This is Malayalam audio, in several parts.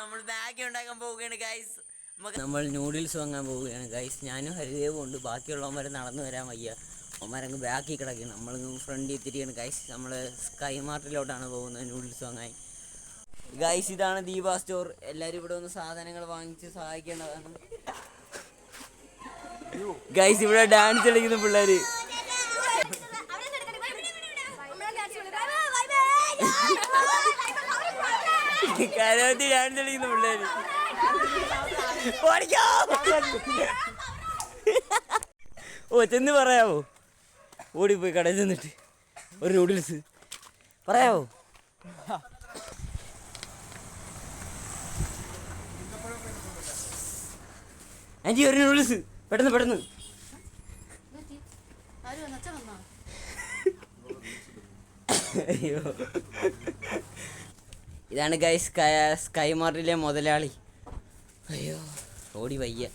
നമ്മൾ ബാഗ് ഉണ്ടാക്കാൻ പോവുകയാണ് ഗൈസ് നമ്മൾ നൂഡിൽസ് വാങ്ങാൻ പോവുകയാണ് ഗൈസ് ഞാനും ഹരിദേവും ഉണ്ട്. ബാക്കിയുള്ളവന്മാർ നടന്നു വരാൻ വയ്യ. അവന്മാരങ്ങ് ബാക്കിൽ കിടക്കുകയാണ് നമ്മളിങ്ങ് ഫ്രണ്ടിൽ തിരിയാണ് ഗൈസ് നമ്മൾ സ്കൈ മാർട്ടിലോട്ടാണ് പോകുന്നത് നൂഡിൽസ് വാങ്ങാൻ. ഗൈസ് ഇതാണ് ദീപ സ്റ്റോർ എല്ലാവരും ഇവിടെ വന്ന് സാധനങ്ങൾ വാങ്ങിച്ച് സഹായിക്കേണ്ടതാണ്. ഗൈസ് ഇവിടെ ഡാൻസ് കളിക്കുന്ന പിള്ളേര്. കരോത്തി ഡാൻസ് കളിക്കുന്ന പിള്ളേര്. ഓടിക്കോ! ഓ ചെന്ന് പറയാവോ? ഓടിപ്പോയി കടയിൽ ചെന്നിട്ട് ഒരു നൂഡിൽസ് പറയാവോ? ആന്റി ഒരു നൂഡിൽസ് പെട്ടെന്ന് പെട്ടെന്ന്. അയ്യോ. ഇതാണ് ഗൈസ് സ്കൈ മാർട്ടിലെ മുതലാളി. അയ്യോ ഓടി വയ്യ.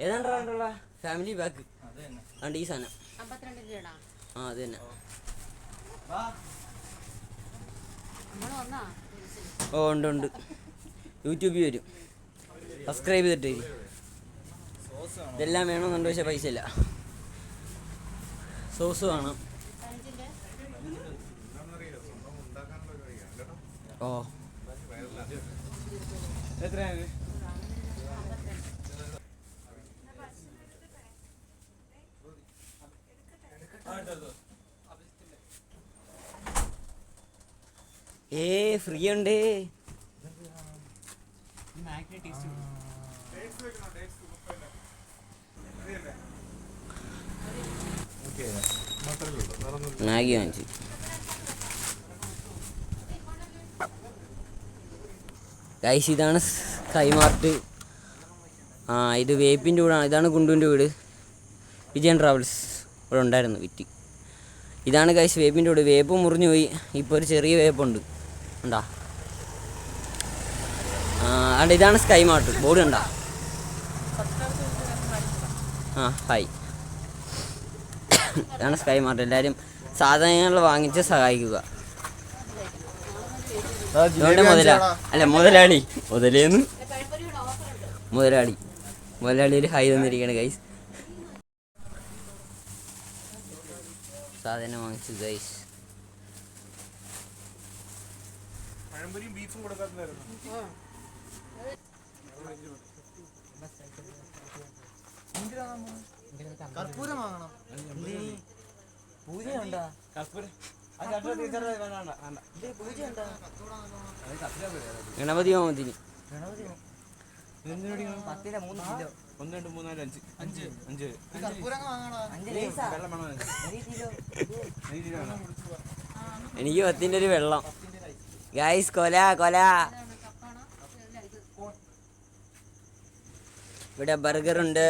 ഏതാണ്ടുള്ള ഫാമിലി ബാക്ക് അതുകൊണ്ട് ഈ സാധനം. ആ അത് തന്നെ. ഓ ഉണ്ട് ഉണ്ട്. യൂട്യൂബിൽ വരും. സബ്സ്ക്രൈബ് ചെയ്തിട്ട്. വരും. ഇതെല്ലാം വേണമെന്നുണ്ട് പക്ഷെ പൈസ ഇല്ല. സോസ് വേണം. ഓ. ഏ ഫ്രീ ഉണ്ട് മാഗി വാങ്ങിച്ചു. ഗൈസ് ഇതാണ് സ്കൈമാർട്ട് ആ ഇത് വേപ്പിന്റെ വീടാണ്. ഇതാണ് ഗുണ്ടുവിന്റെ വീട്. വിജയൻ ട്രാവൽസ് ഇവിടെ ഉണ്ടായിരുന്നു വിറ്റ്. ഇതാണ് ഗൈസ് വേപ്പിന്റെ വീട്. വേപ്പ് മുറിഞ്ഞു പോയി. ഇപ്പോൾ ഒരു ചെറിയ വേപ്പുണ്ട്. ഉണ്ടാ ആ അവിടെ ഇതാണ് സ്കൈമാർട്ട് ബോർഡ് കണ്ടാ? ആ ഹായ് ഇതാണ് സ്കൈ മാർട്ട് എല്ലാവരും സാധനങ്ങൾ വാങ്ങിച്ച് സഹായിക്കുക. മുതലാ? അല്ല മുതലാളി. മുതലേന്ന്? പഴപ്പൊരിയുടെ ഓഫർ ഉണ്ട് മുതലാളി. മുതലാളി ഒരു ഹൈ തന്നിരിക്കുകയാണ് ഗൈസ് സാധനം വാങ്ങിച്ചു ഗൈസ് പഴംപൊരിയും ബീഫും കൊടുക്കാത്തതായിരുന്നു കർപ്പൂരം വാങ്ങണം. പൂജയുണ്ടോ? ഗണപതി ഹോമത്തിന് ഒന്ന് രണ്ട് മൂന്നാൽ അഞ്ച്. എനിക്ക് പത്തിന്റെ ഒരു വെള്ളം. ഗൈസ് കൊല കൊല. ഇവിടെ ബർഗർ ഉണ്ട്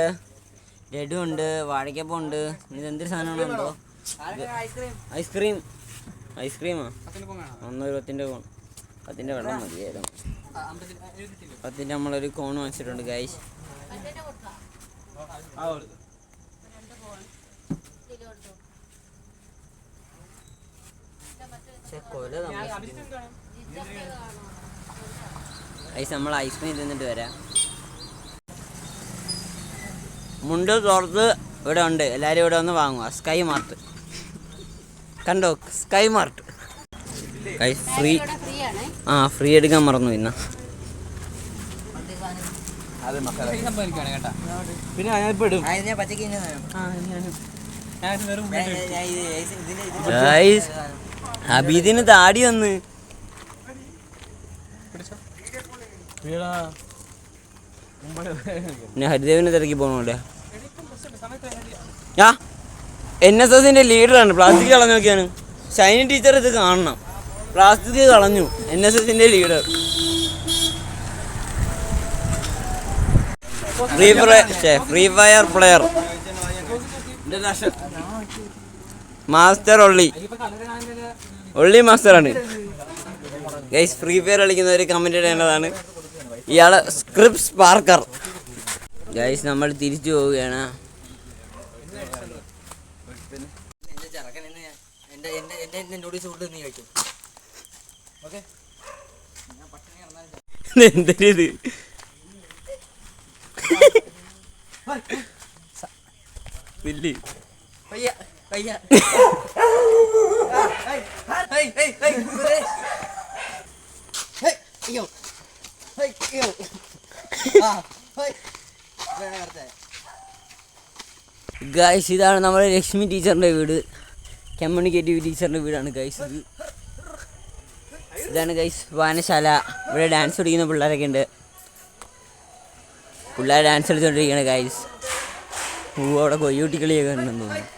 ലഡു ഉണ്ട് വാഴക്കപ്പം ഉണ്ട്. ഇത് എന്തൊരു സാധനമാണോ ഐസ്ക്രീം ഐസ്ക്രീമാ ഒന്നൊരു പത്തിന്റെ കോൺ പത്തിന്റെ വെള്ളം മതിയായിരുന്നു. പത്തിന്റെ നമ്മളൊരു കോൺ വാങ്ങിച്ചിട്ടുണ്ട് ഗൈസ് ഐസ് നമ്മൾ ഐസ്ക്രീം തിന്നിട്ട് വരാം. മുണ്ട് തുറത്ത് ഇവിടെ ഉണ്ട്. എല്ലാവരും ഇവിടെ വന്ന് വാങ്ങുക. സ്കൈ മാർട്ട് കണ്ടോ? സ്കൈ മാർട്ട് ഫ്രീ ഫ്രീ ആണ് ആ ഫ്രീ എടുക്കാൻ മറന്നു ഇന്ന അത് മസാല. പിന്നെ ഇടും. അബീദിന് താടി വന്ന്. പിന്നെ ഹരിദേവിനെ തിരക്കി പോകണോടെ ആ എൻ എസ് എസിന്റെ ലീഡറാണ്. പ്ലാസ്റ്റിക് കളഞ്ഞു നോക്കിയാണ്. ഷൈനി ടീച്ചർ ഇത് കാണണം. പ്ലാസ്റ്റിക് കളഞ്ഞു. എൻ എസ് എസിന്റെ leader. Free free fire player master only ഒള്ളി മാസ്റ്ററാണ് ഗൈസ് ഫ്രീ ഫയർ കളിക്കുന്നവർ കമന്റ് ഇടേണ്ടതാണ്. ഇയാളെ സ്ക്രിപ്റ്റ് സ്പാർക്കർ ഗൈസ് നമ്മൾ തിരിച്ചു പോവുകയാണ്. എന്റെ എന്റെ എന്റെ എന്റെ നൂഡിൽസ് കൂടുതൽ നീ കഴിക്കും. ഓക്കെ ഞാൻ പട്ടിണി പയ്യ എന്തൊരു ഇത് വില്ലി പയ്യ പയ്യ. അയ്യോ. അയ്യോ. ആ ഗൈസ് ഇതാണ് നമ്മുടെ ലക്ഷ്മി ടീച്ചറിന്റെ വീട്. കമ്മ്യൂണിക്കേറ്റീവ് ടീച്ചറിന്റെ വീടാണ് ഗൈസ് ഇത്. ഇതാണ് ഗൈസ് വായനശാല. ഇവിടെ ഡാൻസ് പഠിക്കുന്ന പിള്ളേരൊക്കെ ഉണ്ട്. പിള്ളേർ ഡാൻസ് കളിച്ചുകൊണ്ടിരിക്കുകയാണ് ഗൈസ് പൂ അവിടെ കൊയ്യൂട്ടി കളിയൊക്കെ ഉണ്ടെന്ന് തോന്നുന്നു.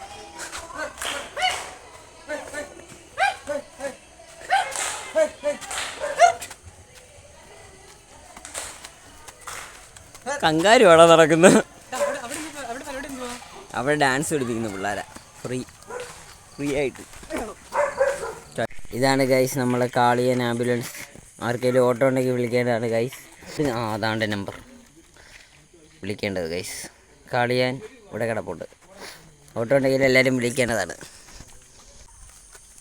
കങ്കാരി അവിടെ നടക്കുന്നു? അവിടെ ഡാൻസ് പഠിപ്പിക്കുന്ന പിള്ളേരെ. ഫ്രീ ഫ്രീ ആയിട്ട്. ഇതാണ് ഗൈസ് നമ്മളെ കാളിയൻ ആംബുലൻസ്. ആർക്കെങ്കിലും ഓട്ടോ ഉണ്ടെങ്കിൽ വിളിക്കേണ്ടതാണ് ഗൈസ് ആ അതാണ് നമ്പർ വിളിക്കേണ്ടത് ഗൈസ് കാളിയാൻ ഇവിടെ കിടപ്പുണ്ട്. ഓട്ടോ ഉണ്ടെങ്കിൽ എല്ലാവരും വിളിക്കേണ്ടതാണ്.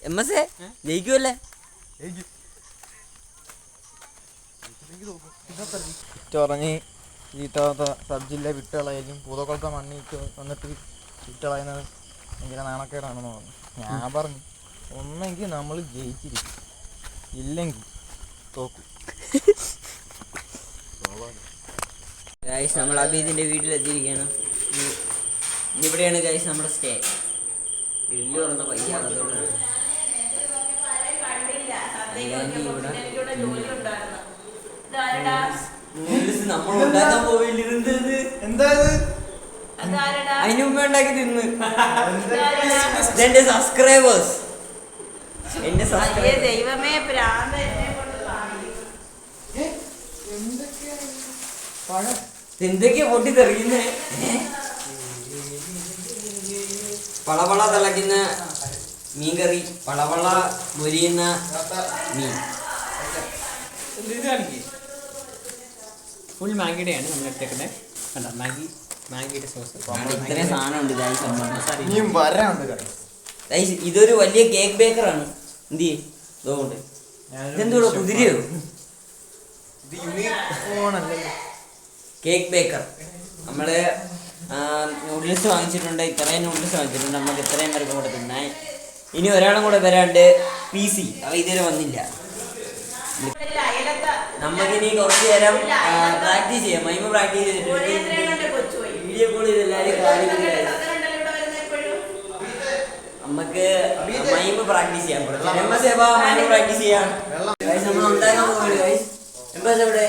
എം എസ് എ ജയിക്കുമല്ലേ ചൊറഞ്ഞ് ചീത്താത്ത സബ് ജില്ല വിട്ടുകളയായിരിക്കും പൂതക്കുളത്തെ മണ്ണിക്ക് വന്നിട്ട് വിട്ടുകളയുന്നത് ഭയങ്കര നാണക്കേടാണെന്ന് പറഞ്ഞു ഞാൻ പറഞ്ഞു ഒന്നെങ്കിൽ നമ്മൾ ജയിച്ചിരിക്കും ഇല്ലെങ്കിൽ തോക്കും ഗൈസ് നമ്മൾ അബീദിന്റെ വീട്ടിലെത്തിയിരിക്കുകയാണ് ഇവിടെയാണ് ഗൈസ് നമ്മുടെ സ്റ്റേ ഗ്രില്ല് തുറന്ന പയ്യ ഇവിടെ നമ്മൾ ഉണ്ടാക്കാൻ പോയില്ലിരുന്നത് എന്താ അതിന് മുമ്പേ ഉണ്ടാക്കി തിന്ന്. എന്റെ സബ്സ്ക്രൈബേഴ്സ് എന്റെ സബ്സ്ക്രൈബേഴ്സ് ദൈവമേ എന്തൊക്കെയാ പൊട്ടി തെറിയുന്നേ പളവള തിളയ്ക്കുന്ന മീൻകറി പളവള മൊരിയുന്ന മീൻ. ഫുൾ മാഗിയുടെയാണ് നമ്മൾ എടുത്തേക്കുന്നത് കണ്ട മാഗി. മാഗിയുടെ സോസ്. അവിടെ ഇത്രയും സാധനം ഉണ്ട് ഗൈസ് ഇനിയും വരാനുണ്ട് കട ഗൈസ് ഇതൊരു വലിയ കേക്ക് ബേക്കറാണ് എന്ത് ചെയ്യേ? ഇതുകൊണ്ട് കുതിരയോ കേക്ക് ബേക്കർ നമ്മൾ നൂഡിൽസ് വാങ്ങിച്ചിട്ടുണ്ട്. ഇത്രയും നൂഡിൽസ് വാങ്ങിച്ചിട്ടുണ്ട്. നമുക്ക് ഇത്രയും പേർക്ക് കൂടെ തിന്നാൻ. ഇനി ഒരാളും കൂടെ വരാണ്ട് പി സി അവ ഇതുവരെ വന്നില്ല. നമുക്കിനി കുറച്ച് നേരം പ്രാക്ടീസ് ചെയ്യാം. മൈമ പ്രാക്ടീസ് ചെയ്തിട്ടുണ്ട്. വീഡിയോ കോൾ ചെയ്ത് എല്ലാവരും കാണിക്കുന്നത് നമുക്ക് മൈമ്പ് പ്രാക്ടീസ് ചെയ്യാം. കുറച്ച് എം എസ് എബാ മൈമ്പ് പ്രാക്ടീസ് ചെയ്യാം. ഗൈസ് നമ്മൾ ഉണ്ടാക്കാൻ പോകുന്നത് ഗൈസ് എം എസ് എവിടെ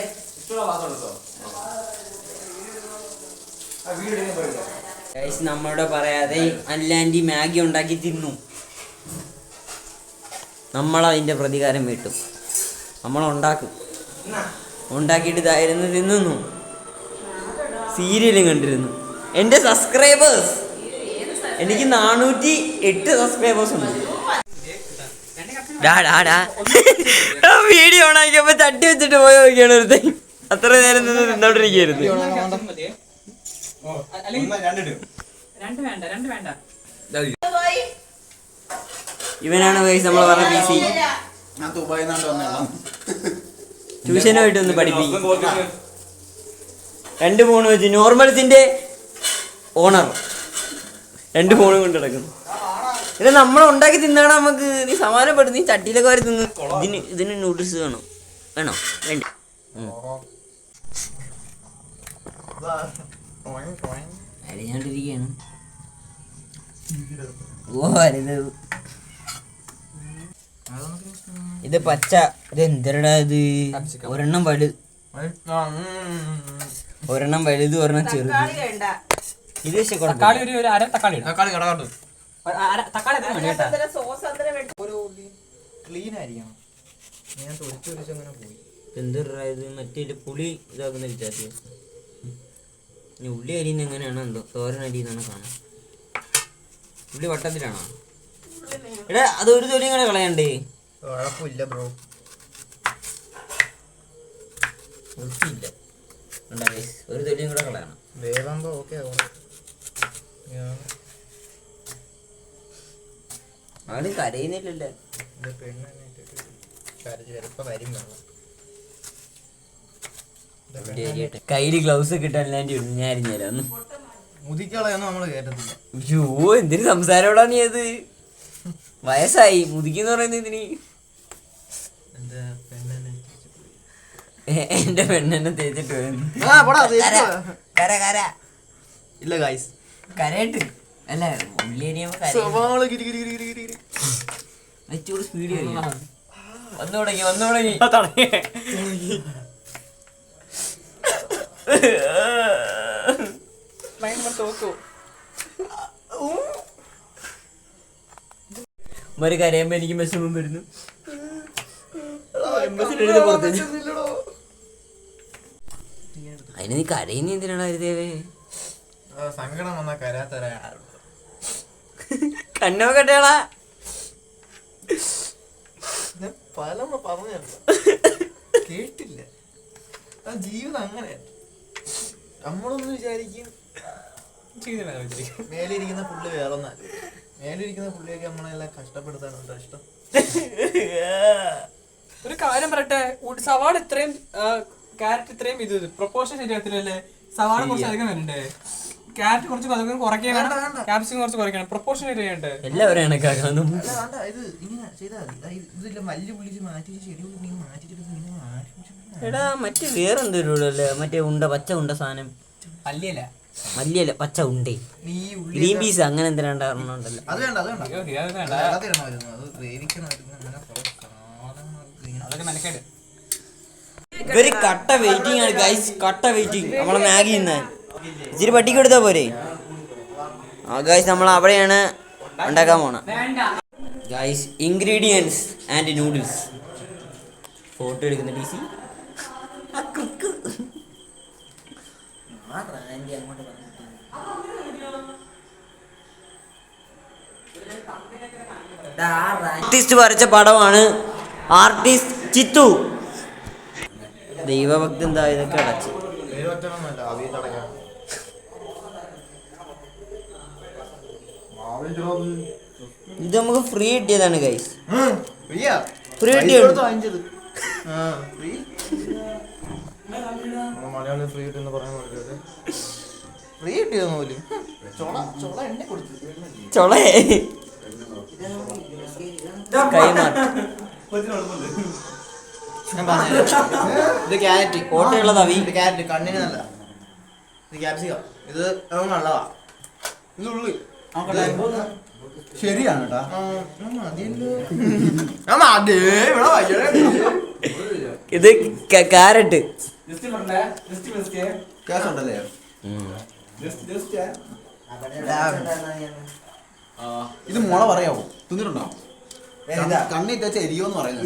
ഗൈസ് നമ്മളോട് പറയാതെ അല്ലാണ്ടി മാഗി ഉണ്ടാക്കി തിന്നു. നമ്മളതിന്റെ പ്രതികാരം വീട്ടും. നമ്മളുണ്ടാക്കും ഉണ്ടാക്കിയിട്ട് ഇതായിരുന്നു തിന്നുന്നു. സീരിയലും കണ്ടിരുന്നു. എന്റെ സബ്സ്ക്രൈബേഴ്സ്. എനിക്ക് നാനൂറ്റി എട്ട് സബ്സ്ക്രൈബേഴ്സ് ഉണ്ട്. ഡാ ഡാ ഡാ. വീഡിയോ ഓണാക്കിയപ്പോ തട്ടി വെച്ചിട്ട് പോയി നോക്കിയാണ് ഒരുത്തൻ. അത്ര നേരം നിന്ന് നിന്നോണ്ടിരിക്കുന്നു അല്ലെങ്കിൽ രണ്ട് വേണ്ട രണ്ട് വേണ്ട. ഇവനാണ് വൈസ് നമ്മൾ പറഞ്ഞ പി സി ട്യൂഷനുമായിട്ട് ഒന്ന് പഠിപ്പിക്കും. രണ്ട് ഫോൺ വെച്ച് നോർമൽസിന്റെ ഓണർ രണ്ട് ഫോണും കൊണ്ട് കിടക്കുന്നു ഇത് നമ്മൾ ഉണ്ടാക്കി തിന്നാണ് നമുക്ക്? നീ സമാനപ്പെടും നീ ചട്ടിയിലൊക്കെ വരെ തിന്ന്. ഇതിന് ഇതിന് നൂഡിൽസ് വേണം. വേണോ? വേണ്ട. ഉം. അരിഞ്ഞോണ്ടിരിക്കുകയാണ് ഓ അരുത് ഇത് പച്ച ഇത്? എന്തരടാ ഇത് ഒരെണ്ണം വലു. ഒരെണ്ണം വലുത് ഒരെണ്ണം ചെറുത്. വേണ്ട. ഇത് പക്ഷെ. തക്കാളി ഒരു ഒരു അര തക്കാളി ഇടാം. തക്കാളി കടകാട്ട് ഒരു അര തക്കാളി കേട്ടാ. ക്ലീൻ ആയിരിക്കണം. ഞാൻ തൊലിച്ച് തൊലിച്ച് അങ്ങനെ പോയി. മറ്റേ പുളി ഇതാക്കുന്ന വിചാരിച്ചു. ഇനി ഉള്ളി അരിയുന്ന എങ്ങനെയാണോ എന്തോ? തോരൻ അരിയുന്നാണ് കാണാം ഉള്ളി വട്ടത്തിലാണോ? എടാ അത് ഒരു തൊലി ഇങ്ങനെ കളയണ്ടേ? കുഴപ്പമില്ല ബ്രോ വൃത്തിയില്ല. ഒരു തൊലിയും കൂടെ കളയണം വേവാകുമ്പോ ഓക്കെ ആവും ആൾ കരയുന്നില്ലല്ലേ? കയ്യിൽ ഗ്ലൗസ് ഇട്ടല്ലാണ്ട് ഞാൻ അരിഞ്ഞുതരാം ഒന്ന്. മുതിക്കളയൊന്നും നമ്മൾ കേട്ടത്തില്ല അയ്യോ എന്തിന് സംസാരോടാ നീ അത്? വയസ്സായി. മുതിക്കെന്ന് പറയുന്നത് ഇതിന് എന്റെ പെണ്ണെന്നെ എന്റെ പെണ്ണെന്നെ തേച്ചിട്ട് വരുന്നു. കര കര ഇല്ല ഗായ്സ് കരയിട്ട്. അല്ല സ്പീഡ് തുടങ്ങി തുടങ്ങി. ഒരു കരയുമ്പോ എനിക്ക് വിഷമം വരുന്നു. അതിന് നീ കരയുന്ന എന്തിനാണ് ഹരിദേവേ സങ്കടം വന്നാ കരാത്തരാണ് കണ്ണോ കട്ടേളാ ഞാൻ പലമ്മ പറഞ്ഞു കേട്ടില്ല. ആ ജീവിതം അങ്ങനെ നമ്മളൊന്ന് വിചാരിക്കും. മേലിരിക്കുന്ന പുള്ളി വേറൊന്ന. മേലിരിക്കുന്ന പുള്ളിയൊക്കെ നമ്മളെല്ലാം കഷ്ടപ്പെടുത്താനുണ്ടോ? ഇഷ്ടം. ഒരു കാര്യം പറയട്ടെ. സവാട് ഇത്രയും ക്യാരറ്റ് ഇത്രയും ഇത് പ്രൊപ്പോഷൻ ശരിയാകത്തില്ലല്ലേ സവാള കുറച്ച് അധികം വരണ്ടേ? ക്യാരറ്റ് കുറച്ച് അധികം കുറയ്ക്കണം ക്യാപ്സിക്കം കുറച്ച് കുറയ്ക്കണം. പ്രൊപ്പോഷൻ ശരിയാണ്ട് എല്ലാവരും ഇത് ഇങ്ങനെ ചെയ്താൽ മതി. ഇതില്ല പുള്ളിച്ച് മാറ്റി ചെടി എടാ മറ്റേ വേറെന്തൊരു അല്ലേ മറ്റേ ഉണ്ട പച്ച ഉണ്ട സാധനം. അല്ലല്ല മല്ലിയല്ല പച്ച ഉണ്ടേ. നീ ഉള്ളി ഗ്രീൻ പീസ് അങ്ങനെ എന്തിനാണ്ട് അത് വേണ്ട അത് വേണ്ട. വേണ്ട. അത് അതൊക്കെ മെനക്കേട്. ഇവർ കട്ട വെയിറ്റിംഗ് ആണ് ഗൈസ് കട്ട വെയിറ്റിംഗ് നമ്മളെ മാഗി ഇന്ന്. ഇച്ചിരി പട്ടിക്ക് എടുത്താ പോരെ? ആ ഗൈസ് നമ്മൾ അവിടെയാണ് ഉണ്ടാക്കാൻ പോണ. Guys ingredients and noodles photo എടുക്കുന്ന ഡി സി ആർട്ടിസ്റ്റ് വരച്ച പടമാണ് ആർട്ടിസ്റ്റ് ചിത്തു. ദൈവഭക്തി എന്താ ഇതൊക്കെ അടച്ച്. ഇത് നമുക്ക് ഫ്രീ കിട്ടിയതാണ് ഗൈസ് പൈസ കിട്ടിയോ? ഫ്രീ. മലയാളി ഫ്രീ പറയാൻ ഫ്രീ കിട്ടിയതെന്ന് പോലും? ചൊള ചൊള എണ്ണ കൊടുത്തു ചൊളേ. ഞാൻ. ഇത് ക്യാരറ്റ്. ഓട്ടയുള്ള തവി. ഇത് ക്യാരറ്റ്. കണ്ണിന് നല്ല ഇത് ക്യാപ്സിക്കം ഇത് നല്ലതാ. ഇത് ഉള്ളി. ശരിയാണ് കേട്ടാ. ഇത് കാരറ്റ് ഉണ്ടല്ലേ? ഇത് മുള പറയാവോ? തിന്നിട്ടുണ്ടോ? കണ്ണി തേച്ച എരിയോന്ന് പറയുന്നത്.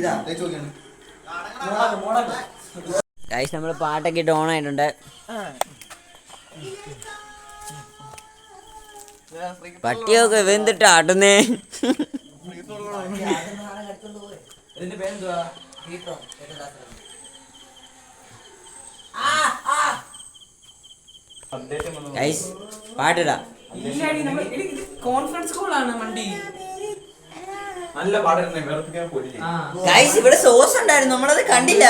ഗൈസ് നമ്മൾ പാട്ടൊക്കെ ഇട്ട് ഓൺ ആയിട്ടുണ്ട്. പട്ടിയൊക്കെ വെന്തിട്ട് ആട്ടുന്നേ. പാട്ടിടാ. കോൺഫറൻസ് കോളാണ് മണ്ടി. നല്ല പാടായിരുന്നു ഗൈസ് ഇവിടെ സോസ് ഉണ്ടായിരുന്നു നമ്മളത് കണ്ടില്ല.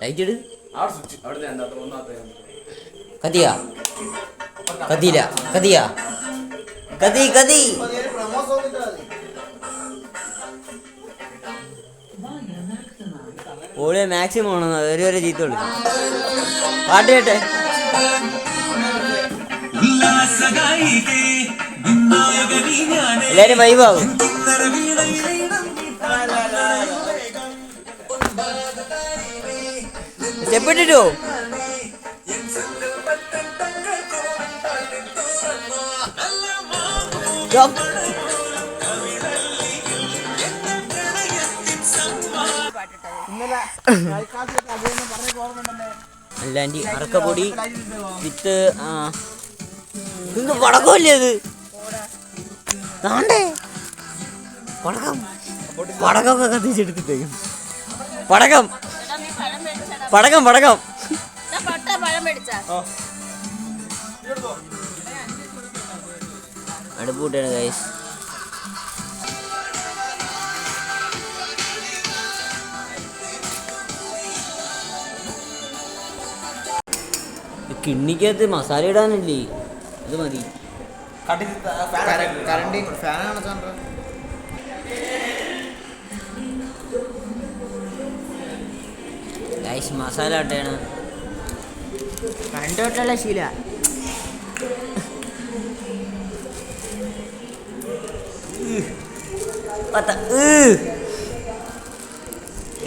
ലൈറ്റ് ഇട്. കത്തിയ കത്തിയില്ല കത്തിയ കത്തി കത്തി ഓളിയെ മാക്സിമം ആണെന്ന് ഒരു വരെ ചീത്തുള്ളൂ പാട്ട് കേട്ടെ? എല്ലാരും വൈവാകും ചെപ്പിട്ടിട്ടോ അല്ലാണ്ടി അറക്കപ്പൊടി വിത്ത് എന്ത് പടക്കമല്ലേ അത് താണ്ടേ പടക്കം. പടക്കമൊക്കെ കത്തിച്ചെടുത്തിട്ടേക്കും പടക്കം. പടക്കം പടക്കം. അടുപ്പൂട്ടാണ് ഗൈസ് കിണ്ണിക്കകത്ത് മസാല ഇടാനില്ലേ? അത് മതി. കറണ്ട് ഫാനാണ് ചാണ്ട ഗൈസ് മസാല ഇട്ടാണ് പണ്ടോട്ടുള്ള ശീല.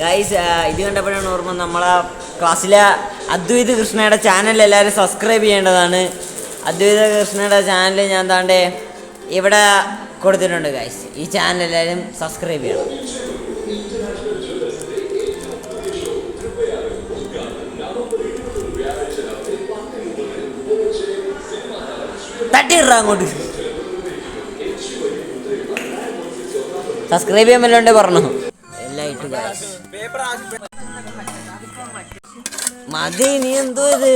ഗൈസ് ഇത് കണ്ടപ്പോഴാണ് ഓർമ്മ നമ്മളെ ക്ലാസ്സിലെ അദ്വൈത് കൃഷ്ണയുടെ ചാനൽ എല്ലാവരും സബ്സ്ക്രൈബ് ചെയ്യേണ്ടതാണ്. അദ്വൈത കൃഷ്ണയുടെ ചാനൽ ഞാൻ താണ്ടെ ഇവിടെ കൊടുത്തിട്ടുണ്ട് ഗൈസ് ഈ ചാനൽ എല്ലാവരും സബ്സ്ക്രൈബ് ചെയ്യണം. തട്ടിയിടാ അങ്ങോട്ട്. സബ്സ്ക്രൈബ് ചെയ്യാൻ വല്ലതും പറഞ്ഞു. എല്ലാം ഇട്ട്. മതി നീ എന്തോ ഇത്?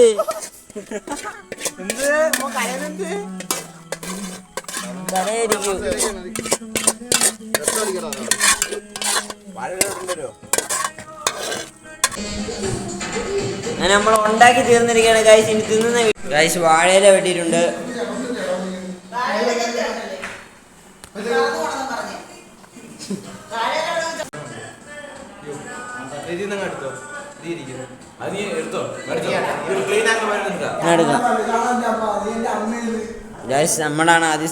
നമ്മൾ ഉണ്ടാക്കി തീർന്നിരിക്കുകയാണ്. ഗൈസ് ഇനി തിന്നുന്ന ഗൈസ് വാഴയില വെട്ടിയിട്ടുണ്ട്. ഇതിന്നങ്ങ് എടുക്കാം ഗൈസ് നമ്മളാണ് ആദ്യം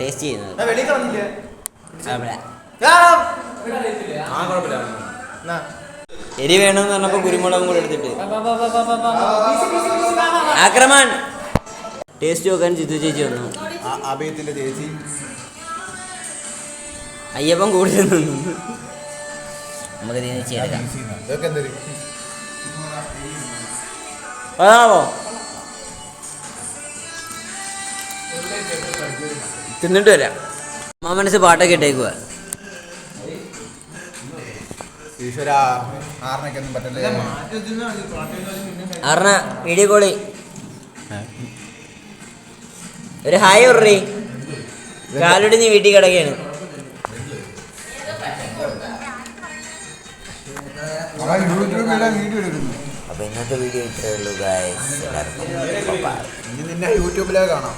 ടേസ്റ്റ് ചെയ്യുന്നത്. എരി വേണമെന്ന് പറഞ്ഞപ്പോ കുരുമുളകും കൂടെ എടുത്തിട്ട്. ആക്രമൺ. ടേസ്റ്റ് നോക്കാൻ ചിത്തു ചേച്ചി വന്നു. അഭയത്തിന്റെ ചേച്ചി. അയ്യപ്പൻ കൂടുതൽ നിന്നു. നമുക്ക് ചെയ്തെടുക്കാം ഇതൊക്കെ എന്തൊരു അതാവോ തിന്നിട്ട് വരാം. അമ്മ മനസ്സ് പാട്ടൊക്കെ ഇട്ടേക്കുക അറണ വീഡിയോ കോളി. ഒരു ഹായ് ഉറി കാലുടി നീ വീട്ടിൽ കിടക്കുകയാണ്. യൂട്യൂബിലെ വീഡിയോ എടുക്കുന്നു അപ്പൊ ഇന്നത്തെ വീഡിയോ ഇത്രയേ ഉള്ളൂ ഗായ്സ് എല്ലാവർക്കും ഇനി നിന്നെ യൂട്യൂബിലേ കാണാം.